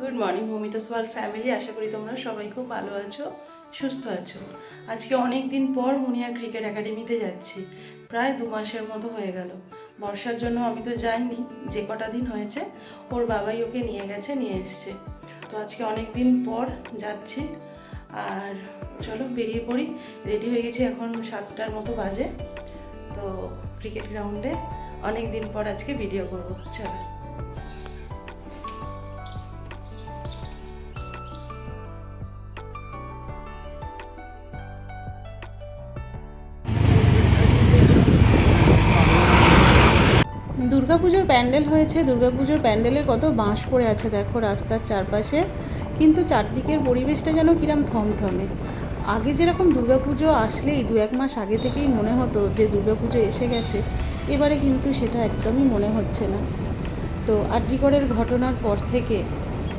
Good morning Momita সোয়াল family আশা করি তোমরা সবাই খুব ভালো আছো, সুস্থ আছো। আজকে অনেক দিন পর মুনিয়া ক্রিকেট একাডেমিতে যাচ্ছি। প্রায় দু মাসের মতো হয়ে গেল। বর্ষার জন্য আমি তো যাইনি, যে কটা দিন হয়েছে, ওর বাবাই ওকে নিয়ে গেছে, নিয়ে এসছে। তো আজকে অনেক দিন পর যাচ্ছি। আর চলো, বেরিয়ে পড়ি। রেডি হয়ে গেছি এখন সাতটার মতো বাজে। তো ক্রিকেট গ্রাউন্ডে অনেক দিন পর আজকে ভিডিও করব। চলো। প্যান্ডেল হয়েছে, দুর্গাপুজোর প্যান্ডেলের কত বাঁশ পড়ে আছে, দেখো রাস্তার চারপাশে। কিন্তু চারদিকের পরিবেশটা যেন কিরম থমথমে। আগে যেরকম দুর্গাপুজো আসলেই দু এক মাস আগে থেকেই মনে হতো যে দুর্গাপুজো এসে গেছে, এবারে কিন্তু সেটা একদমই মনে হচ্ছে না। তো আরজিগড়ের ঘটনার পর থেকে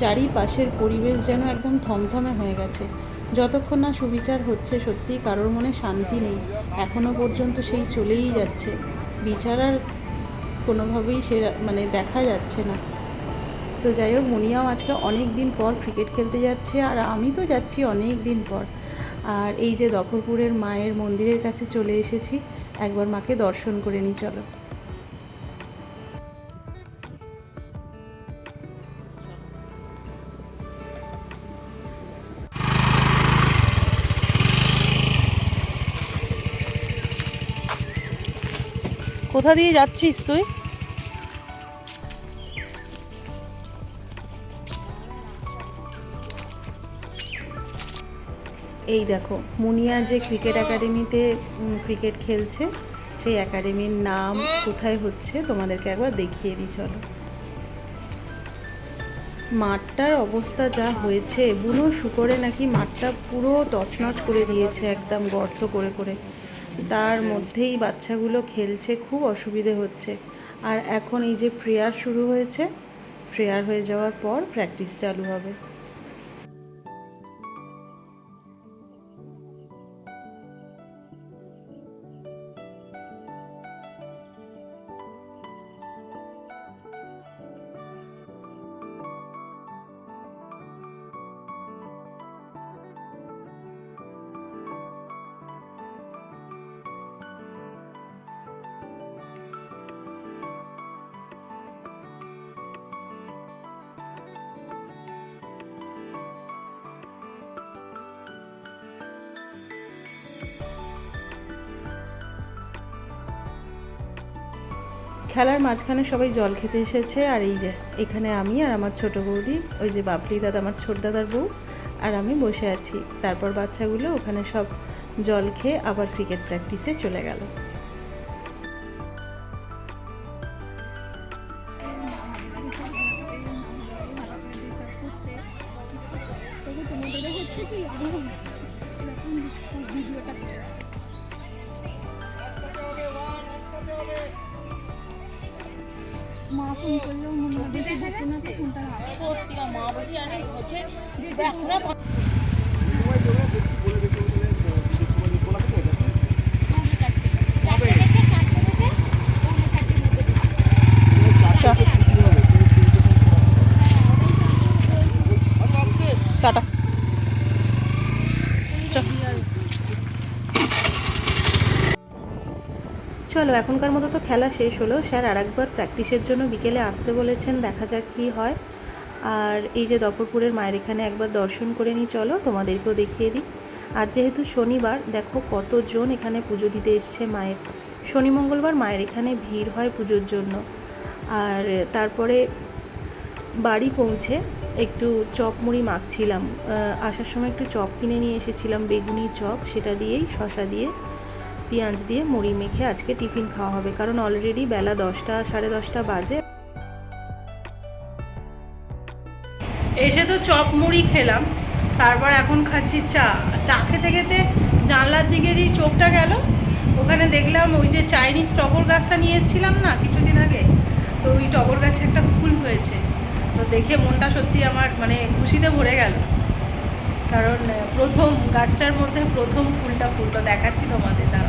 চারিপাশের পরিবেশ যেন একদম থমথমে হয়ে গেছে। যতক্ষণ না সুবিচার হচ্ছে, সত্যিই কারোর মনে শান্তি নেই। এখনও পর্যন্ত সেই চলেই যাচ্ছে। বিচার আর কোনোভাবেই সে মানে দেখা যাচ্ছে না। তো যাই হোক, মুনিয়াও আজকে অনেক দিন পর ক্রিকেট খেলতে যাচ্ছে আর আমি তো যাচ্ছি অনেক দিন পর। আর এই যে দফরপুরের মায়ের মন্দিরের কাছে চলে এসেছি, একবার মাকে দর্শন করে নিই, চলো। কোথা দিয়ে যাচ্ছিস তুই? এই দেখো, মুনিয়া যে ক্রিকেট একাডেমিতে ক্রিকেট খেলছে, সেই একাডেমির নাম কোথায় হচ্ছে তোমাদেরকে একবার দেখিয়ে দিই, চলো। মাঠটার অবস্থা যা হয়েছে, বুনো শুকরে নাকি মাঠটা পুরো তছনছ করে দিয়েছে, একদম গর্ত করে করে। তার মধ্যেই বাচ্চাগুলো খেলছে, খুব অসুবিধে হচ্ছে। আর এখন এই যে প্রেয়ার শুরু হয়েছে, প্রেয়ার হয়ে যাওয়ার পর প্র্যাকটিস চালু হবে। খেলার মাঝখানে সবাই জল খেতে এসেছে, আর এই যে এখানে আমি আর আমার ছোট বৌদি, ওই যে বাপলি দাদা, আমার ছোট দাদার বউ, আর আমি বসে আছি। তারপর বাচ্চাগুলো ওখানে সব জল খেয়ে আবার ক্রিকেট প্র্যাকটিসে চলে গেল। চলো। এখনকার মতো তো খেলা শেষ হলো। স্যার আর একবার প্র্যাকটিসের জন্য বিকেলে আসতে বলেছেন, দেখা যাক কী হয়। আর এই যে দপরপুরের মায়ের এখানে একবার দর্শন করে নিই চলো, তোমাদেরকেও দেখিয়ে দিই। আর যেহেতু শনিবার, দেখো কতজন এখানে পুজো দিতে এসছে মায়ের। শনি, মঙ্গলবার মায়ের এখানে ভিড় হয় পুজোর জন্য। আর তারপরে বাড়ি পৌঁছে একটু চপ মুড়ি মাখছিলাম। আসার সময় একটু চপ কিনে নিয়ে এসেছিলাম, বেগুনি চপ, সেটা দিয়েই শশা দিয়ে, পেঁয়াজ দিয়ে মুড়ি মেখে আজকে টিফিন খাওয়া হবে। কারণ অলরেডি বেলা দশটা, সাড়ে দশটা বাজে। এসে তো চপ মুড়ি খেলাম, তারপর এখন খাচ্ছি চা। চা খেতে খেতে জানলার দিকে যেই চোখটা গেল, ওখানে দেখলাম ওই যে চাইনিজ টগর গাছটা নিয়ে এসেছিলাম না কিছুদিন আগে, তো ওই টগর গাছে একটা ফুল হয়েছে। তো দেখে মনটা সত্যি আমার মানে খুশিতে ভরে গেল। কারণ প্রথম গাছটার মধ্যে প্রথম ফুলটা ফুলটা দেখাচ্ছি তোমাদের দাঁড়াও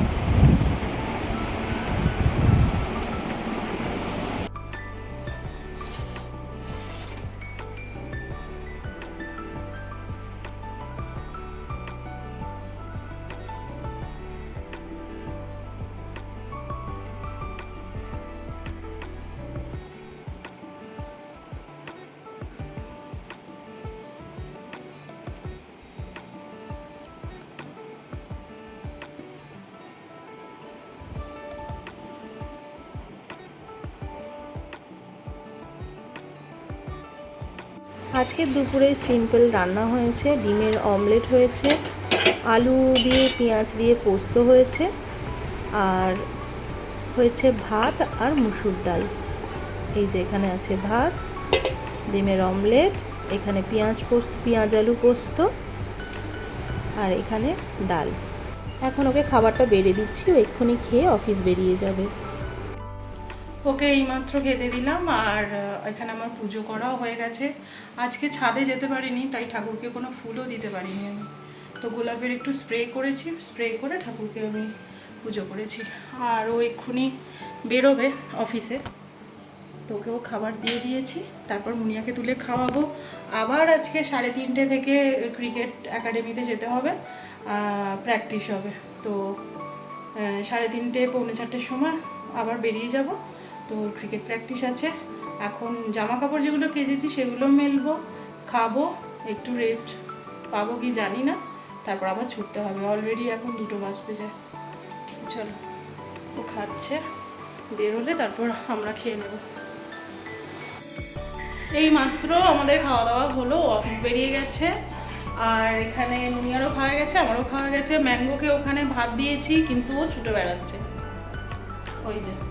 আজকে দুপুরে সিম্পল রান্না হয়েছে, ডিমের অমলেট হয়েছে, আলু দিয়ে, পেঁয়াজ দিয়ে পোস্ত হয়েছে, আর হয়েছে ভাত আর মুসুর ডাল। এই যে এখানে আছে ভাত, ডিমের অমলেট, এখানে পেঁয়াজ পোস্ত, পেঁয়াজ আলু পোস্ত, আর এখানে ডাল। এখন ওকে খাবারটা বেড়ে দিচ্ছি, ও এক্ষুনি খেয়ে অফিস বেরিয়ে যাবে। ওকে এইমাত্র খেতে দিলাম আর এখানে আমার পুজো করাও হয়ে গেছে। আজকে ছাদে যেতে পারিনি, তাই ঠাকুরকে কোনো ফুলও দিতে পারিনি আমি। তো গোলাপের একটু স্প্রে করেছি, স্প্রে করে ঠাকুরকে আমি পুজো করেছি। আর ও এক্ষুনি বেরোবে অফিসে। তো ওকেও খাবার দিয়ে দিয়েছি, তারপর মুনিয়াকে তুলে খাওয়াবো। আবার আজকে সাড়ে তিনটে থেকে ক্রিকেট একাডেমিতে যেতে হবে প্র্যাকটিস হবে। তো সাড়ে তিনটে, পৌনে চারটের সময় আবার বেরিয়ে যাব। তো ক্রিকেট প্র্যাকটিস আছে। এখন জামা কাপড় যেগুলো কেজেছি সেগুলো মেলবো, খাব, একটু রেস্ট পাবো কি জানি না। তারপর আবার ছুটতে হবে। অলরেডি এখন দুটো বাজতে যায়। চলো, ও খাচ্ছে। বেরোলে তারপর আমরা খেয়ে নেব। এই মাত্র আমাদের খাওয়া দাওয়া হলো অফিস বেরিয়ে গেছে। আর এখানে মুনিয়ারও খাওয়া গেছে, আমারও খাওয়া গেছে। ম্যাঙ্গোকে ওখানে ভাত দিয়েছি, কিন্তু ও ছুটে বেড়াচ্ছে। ওই যে।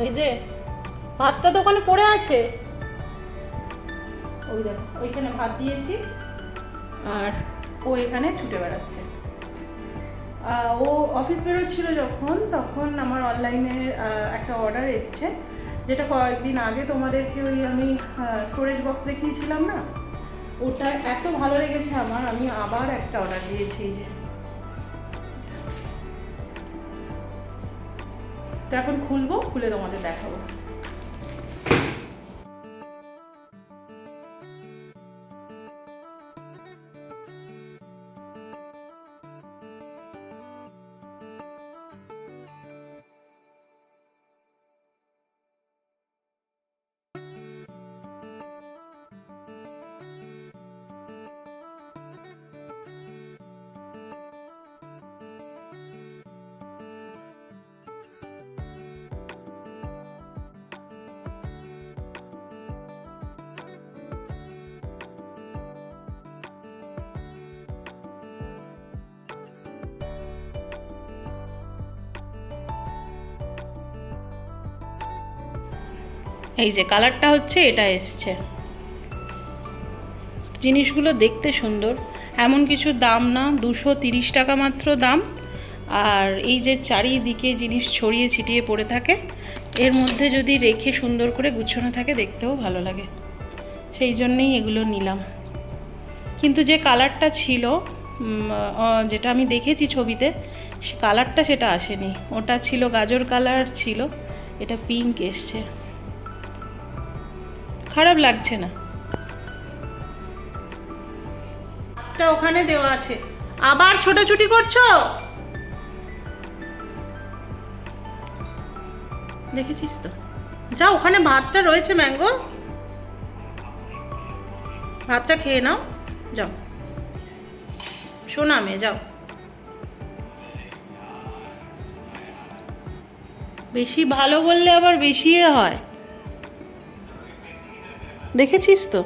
ওই যে, ভাতটা তো ওখানে পড়ে আছে। ওই দেখো, ওইখানে ভাত দিয়েছি, আর ও এখানে ছুটে বেড়াচ্ছে। ও অফিস বেরোচ্ছিল যখন, তখন আমার অনলাইনে একটা অর্ডার এসছে, যেটা কয়েকদিন আগে তোমাদেরকে ওই আমি স্টোরেজ বক্স দেখিয়েছিলাম না? ওটা এত ভালো লেগেছে আমার, আমি আবার একটা অর্ডার দিয়েছি যে। তো এখন খুলবো খুলে তোমাদের দেখাবো। এই যে কালারটা হচ্ছে, এটা এসছে। জিনিসগুলো দেখতে সুন্দর। এমন কিছু দাম না, দুশো তিরিশ টাকা মাত্র দাম। আর এই যে চারিদিকে জিনিস ছড়িয়ে ছিটিয়ে পড়ে থাকে, এর মধ্যে যদি রেখে সুন্দর করে গুছানো থাকে, দেখতেও ভালো লাগে। সেই জন্যেই এগুলো নিলাম। কিন্তু যে কালারটা ছিল যেটা আমি দেখেছি ছবিতে কালারটা সেটা আসেনি। ওটা ছিল গাজর কালার ছিল, এটা পিঙ্ক এসছে। খারাপ লাগছে না। ওখানে দেওয়া আছে। আবার ছোটাছুটি করছ? দেখেছিস তো? যা, ওখানে ভাতটা রয়েছে ম্যাঙ্গো। ভাতটা খেয়ে নাও। যাও। শোনা মেয়ে, যাও। বেশি ভালো বললে আবার বেশি এ হয়। দেখেছিস তো?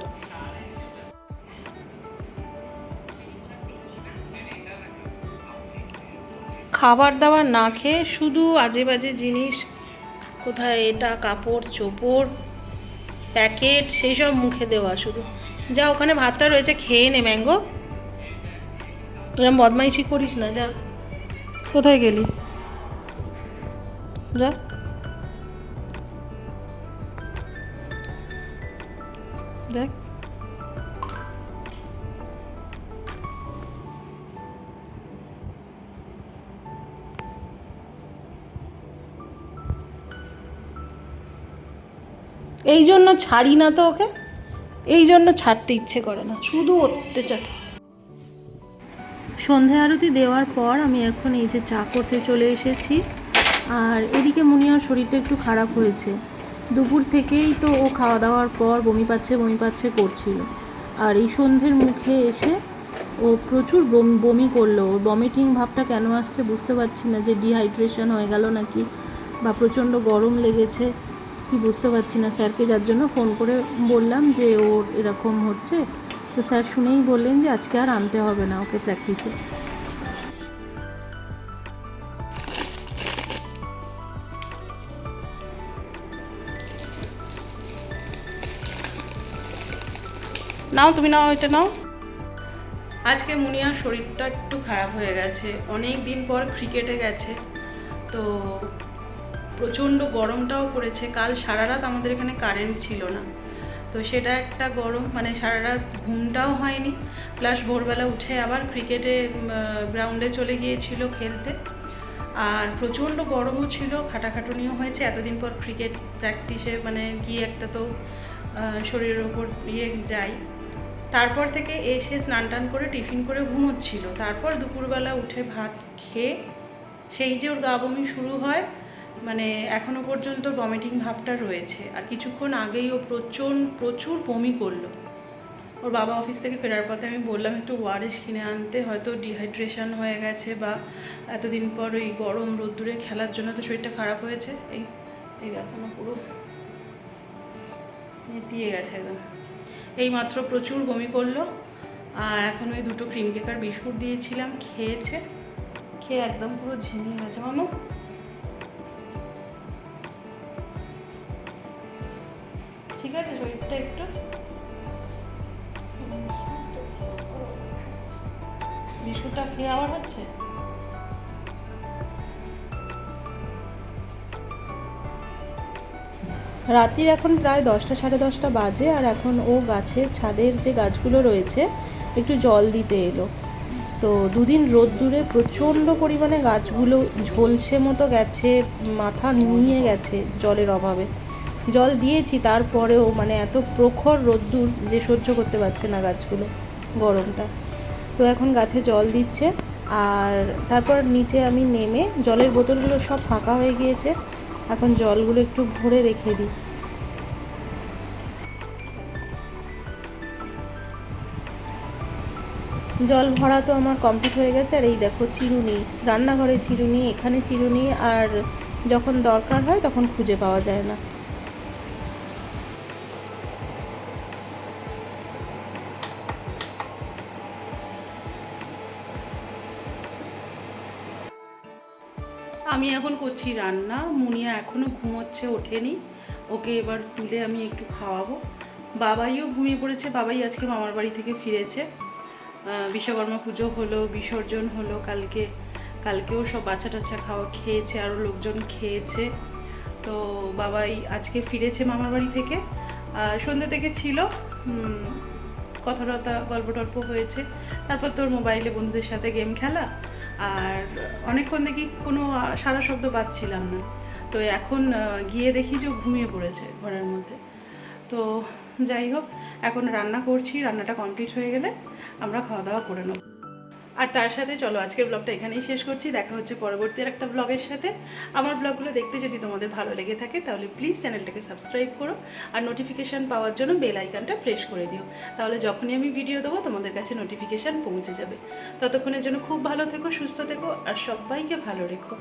খাবার দাবার না খেয়ে শুধু আজে বাজে জিনিস, কোথায় এটা, কাপড়, চোপড়, প্যাকেট, সেই সব মুখে দেওয়া শুধু। যা ওখানে ভাতটা রয়েছে, খেয়ে নে ম্যাঙ্গো। তোরা বদমাইশি করিস না, যা। কোথায় গেলি? যা। এই জন্য ছাড়ি না তো ওকে। এই জন্য ছাড়তে ইচ্ছে করে না, শুধু অত্যাচার। সন্ধে আরতি দেওয়ার পর আমি এখন এই যে চা করতে চলে এসেছি। আর এদিকে মুনিয়ার শরীরটা একটু খারাপ হয়েছে। দুপুর থেকেই তো ও খাওয়া দাওয়ার পর বমি পাচ্ছে বমি পাচ্ছে করছিল। আর এই সন্ধ্যের মুখে এসে ও প্রচুর বমি করল। ওর বমিটিং ভাবটা কেন আসছে বুঝতে পারছি না, যে ডিহাইড্রেশন হয়ে গেল নাকি বা প্রচণ্ড গরম লেগেছে। কি বুঝতে পারছি না স্যারকে যার জন্য ফোন করে বললাম যে ওর এরকম হচ্ছে। তো স্যার শুনেই বললেন যে আজকে আর আনতে হবে না ওকে প্র্যাকটিসে নাও তুমি নাও এটা নাও। আজকে মুনিয়ার শরীরটা একটু খারাপ হয়ে গেছে। অনেক দিন পর ক্রিকেটে গেছে। তো প্রচণ্ড গরমটাও পড়েছে। কাল সারা রাত আমাদের এখানে কারেন্ট ছিল না। তো সেটা একটা গরম মানে সারা রাত ঘুমটাও হয়নি। প্লাস ভোরবেলা উঠে আবার ক্রিকেটে গ্রাউন্ডে চলে গিয়েছিল খেলতে। আর প্রচণ্ড গরমও ছিল, খাটাখাটুনিও হয়েছে। এতদিন পর ক্রিকেট প্র্যাকটিসে মানে গিয়ে একটা তো শরীরের ওপর ইয়ে যায়। তারপর থেকে এসে স্নান টান করে টিফিন করে ঘুমোচ্ছিল। তারপর দুপুরবেলা উঠে ভাত খেয়ে, সেই যে ওর গা বমি শুরু হয় মানে এখনও পর্যন্ত ভমিটিং ভাবটা রয়েছে। আর কিছুক্ষণ আগেই ও প্রচণ্ড প্রচুর বমি করল। ওর বাবা অফিস থেকে ফেরার পথে আমি বললাম, একটু ওয়ারেস কিনে আনতে, হয়তো ডিহাইড্রেশন হয়ে গেছে বা এতদিন পর ওই গরম রোদ্দুরে খেলার জন্য তো শরীরটা খারাপ হয়েছে। এই এই দেখো না পুরো। দিয়ে গেছে একদম। এই মাত্র প্রচুর বমি করল। আর এখন ওই দুটো ক্রিম কেকার বিস্কুট দিয়েছিলাম, খেয়েছে। খেয়ে একদম পুরো ঝিমিয়ে গেছে। মামু বিস্কুটটা খেয়ে আবার হচ্ছে? রাত্রির এখন প্রায় দশটা, সাড়ে দশটা বাজে আর এখন ও গাছের ছাদের যে গাছগুলো রয়েছে, একটু জল দিতে এলো। তো দুদিন রোদ্দুরে প্রচণ্ড পরিমাণে গাছগুলো ঝলসে মতো গেছে, মাথা নুয়ে গেছে জলের অভাবে। জল দিয়েছি, তারপরেও মানে এত প্রখর রোদ্দুর যে সহ্য করতে পারছে না গাছগুলো, গরমটা। তো এখন গাছে জল দিচ্ছে। আর তারপর নিচে আমি নেমে জলের বোতলগুলো সব ফাঁকা হয়ে গিয়েছে। এখন জলগুলো একটু ভরে রেখে দিই। জল ভরা তো আমার কমপ্লিট হয়ে গেছে। আর এই দেখো চিরুনি, রান্নাঘরে চিরুনি, এখানে চিরুনি। আর যখন দরকার হয় তখন খুঁজে পাওয়া যায় না। আমি এখন করছি রান্না। মুনিয়া এখনও ঘুমোচ্ছে, ওঠেনি। ওকে এবার তুলে আমি একটু খাওয়াবো। বাবাইও ঘুমিয়ে পড়েছে। বাবাই আজকে মামার বাড়ি থেকে ফিরেছে। বিশ্বকর্মা পুজো হলো, বিসর্জন হলো, কালকে, কালকেও সব বাচ্চা টাচ্চা খাওয়া খেয়েছে আরও লোকজন খেয়েছে। তো বাবাই আজকে ফিরেছে মামার বাড়ি থেকে। আর সন্ধ্যে থেকে ছিল কথা টথা গল্প টল্প হয়েছে। তারপর তোর মোবাইলে বন্ধুদের সাথে গেম খেলা। আর অনেকক্ষণ দেখি কোনো সারা শব্দ পাচ্ছিলাম না। তো এখন গিয়ে দেখি যে ঘুমিয়ে পড়েছে ঘরের মধ্যে। তো যাই হোক, এখন রান্না করছি, রান্নাটা কমপ্লিট হয়ে গেলে আমরা খাওয়া দাওয়া করে নেব। আর তার সাথে চলো, আজকের ব্লগটা এখানেই শেষ করছি। দেখা হচ্ছে পরবর্তী একটা ব্লগের সাথে। আমার ব্লগগুলো দেখতে যদি তোমাদের ভালো লেগে থাকে, তাহলে প্লিজ চ্যানেলটাকে সাবস্ক্রাইব করো আর নোটিফিকেশান পাওয়ার জন্য বেল আইকনটা প্রেস করে দিও। তাহলে যখনই আমি ভিডিও দেবো, তোমাদের কাছে নোটিফিকেশান পৌঁছে যাবে। ততক্ষণের জন্য খুব ভালো থেকো, সুস্থ থেকো আর সবাইকে ভালো রেখো।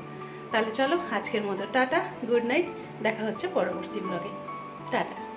তাহলে চলো, আজকের মতো, টাটা গুড নাইট দেখা হচ্ছে পরবর্তী ব্লগে টাটা।